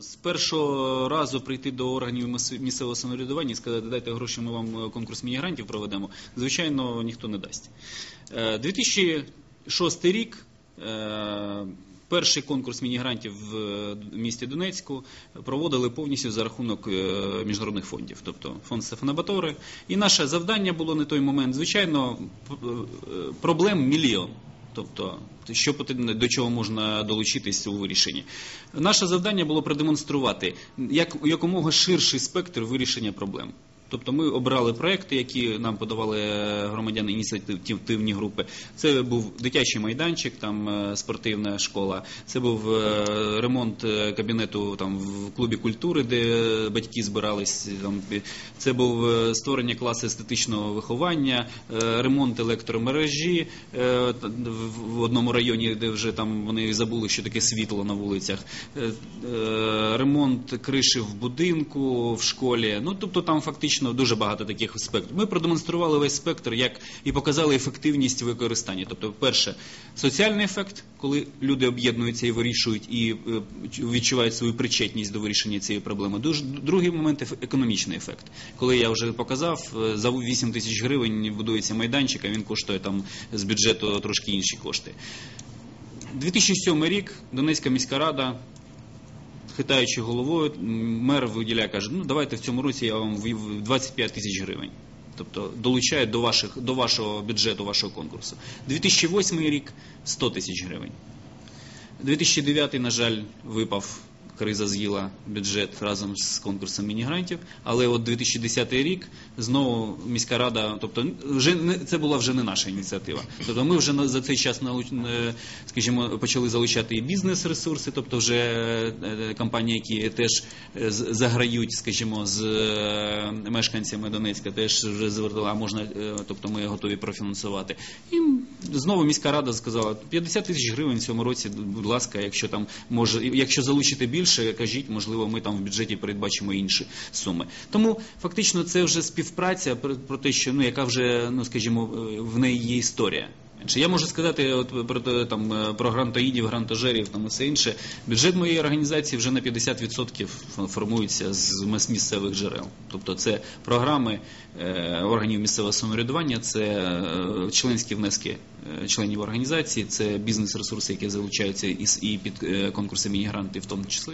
З першого разу прийти до органів місцевого самоврядування і сказати, дайте гроші, ми вам е, конкурс мінігрантів проведемо, звичайно, ніхто не дасть. Е, 2006 рік. е, Перший конкурс мінігрантів в е, місті Донецьку проводили повністю за рахунок е, міжнародних фондів, тобто фонд Стефана Батори. І наше завдання було на той момент, звичайно, е, проблем мільйон. Тобто, що потрібно, до чого можна долучитись у вирішенні. Наше завдання було продемонструвати як, якомога ширший спектр вирішення проблем. Тобто ми обрали проекти, які нам подавали е, громадяни ініціативні групи. Це був дитячий майданчик, там е, спортивна школа. Це був е, ремонт кабінету там в клубі культури, де батьки збирались. Там це був створення класу естетичного виховання, ремонт електромережі в- одному районі, де вже там вони забули, що таке світло на вулицях, ремонт криші в будинку, в школі. Ну тобто там фактично дуже багато таких аспектів. Ми продемонстрували весь спектр, як і показали ефективність використання. Тобто, перше, соціальний ефект, коли люди об'єднуються і вирішують і е, відчувають свою причетність до вирішення цієї проблеми. Другий момент економічний ефект. Коли я вже показав, е, за 8 тисяч гривень будується майданчик, а він коштує там з бюджету трошки інші кошти. 2007 рік Донецька міська рада, хитаючи головою, мер виділяє, каже, ну давайте в цьому році я вам ввів 25 тисяч гривень. Тобто долучає до, ваших, до вашого бюджету, вашого конкурсу. 2008 рік 100 тисяч гривень. 2009, на жаль, випав. Криза з'їла бюджет разом з конкурсом мінігрантів, але от 2010 рік знову міська рада, тобто вже не це була вже не наша ініціатива. Тобто ми вже за цей час е, скажімо, почали залучати і бізнес-ресурси, тобто вже е, компанії, які теж е, заграють, скажімо, з мешканцями Донецька, теж вже звертали, можна, тобто ми готові профінансувати. І знову міська рада сказала 50 тисяч гривень в цьому році, будь ласка, якщо там може, якщо залучити більше, кажіть, можливо, ми там в бюджеті передбачимо інші суми. Тому фактично це вже співпраця про, про те, що ну яка вже ну скажімо, е, в неї є історія. Інше. Я можу сказати от, про, там, е, про грантоїдів, грантожерів там, і все інше. Бюджет моєї організації вже на 50% формується з місцевих джерел. Тобто це програми е, органів місцевого самоврядування, це е, членські внески членів організації, це бізнес-ресурси, які залучаються і, і під е, конкурси в тому числі.